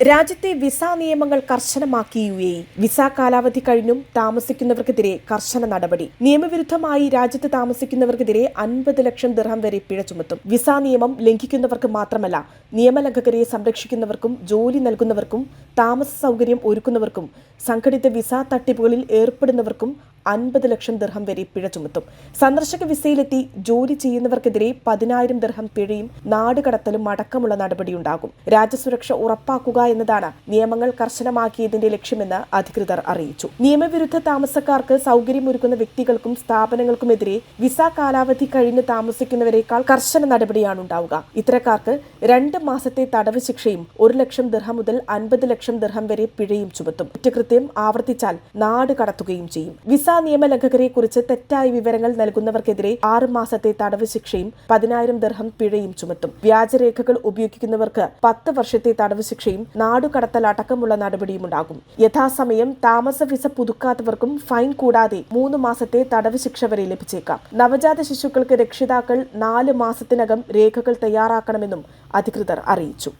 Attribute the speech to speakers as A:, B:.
A: രാജ്യത്തെ വിസ നിയമങ്ങൾ കർശനമാക്കി യു എ. വിസ കാലാവധി കഴിഞ്ഞും താമസിക്കുന്നവർക്കെതിരെ കർശന നടപടി നിയമവിരുദ്ധമായി രാജ്യത്ത് താമസിക്കുന്നവർക്കെതിരെ അൻപത് ലക്ഷം ദിർഹം വരെ പിഴ ചുമത്തും വിസ നിയമം ലംഘിക്കുന്നവർക്ക് മാത്രമല്ല നിയമലംഘകരെ സംരക്ഷിക്കുന്നവർക്കും ജോലി നൽകുന്നവർക്കും താമസ സൗകര്യം ഒരുക്കുന്നവർക്കും സംഘടിത വിസ തട്ടിപ്പുകളിൽ ഏർപ്പെടുന്നവർക്കും അൻപത് ലക്ഷം ദിർഹം വരെ പിഴ ചുമത്തും. സന്ദർശക വിസയിലെത്തി ജോലി ചെയ്യുന്നവർക്കെതിരെ പതിനായിരം ദിർഹം പിഴയും നാടുകടത്തലും അടക്കമുള്ള നടപടിയുണ്ടാകും. രാജ്യസുരക്ഷ ഉറപ്പാക്കുക എന്നതാണ് നിയമങ്ങൾ കർശനമാക്കിയതിന്റെ ലക്ഷ്യമെന്ന് അധികൃതർ അറിയിച്ചു. നിയമവിരുദ്ധ താമസക്കാർക്ക് സൗകര്യമൊരുക്കുന്ന വ്യക്തികൾക്കും സ്ഥാപനങ്ങൾക്കുമെതിരെ വിസ കാലാവധി കഴിഞ്ഞ് താമസിക്കുന്നവരെക്കാൾ കർശന നടപടിയാണ് ഉണ്ടാവുക ഇത്തരക്കാർക്ക് രണ്ട് മാസത്തെ തടവ് ശിക്ഷയും ഒരു ലക്ഷം ദിർഹം മുതൽ അൻപത് ലക്ഷം ദിർഹം വരെ പിഴയും ചുമത്തും. കുറ്റകൃത്യം ആവർത്തിച്ചാൽ നാട് കടത്തുകയും ചെയ്യും. വിസ നിയമലംഘകരെ കുറിച്ച് തെറ്റായ വിവരങ്ങൾ നൽകുന്നവർക്കെതിരെ ആറ് മാസത്തെ തടവ് ശിക്ഷയും പതിനായിരം ദർഹം പിഴയും ചുമത്തും. വ്യാജരേഖകൾ ഉപയോഗിക്കുന്നവർക്ക് പത്ത് വർഷത്തെ തടവ് ശിക്ഷയും നാടുകടത്തൽ അടക്കമുള്ള നടപടിയും ഉണ്ടാകും. യഥാസമയം താമസ വിസ പുതുക്കാത്തവർക്കും ഫൈൻ കൂടാതെ മൂന്ന് മാസത്തെ തടവ് ശിക്ഷ വരെ ലഭിച്ചേക്കാം. നവജാത ശിശുക്കൾക്ക് രക്ഷിതാക്കൾ നാല് മാസത്തിനകം രേഖകൾ തയ്യാറാക്കണമെന്നും അധികൃതർ അറിയിച്ചു.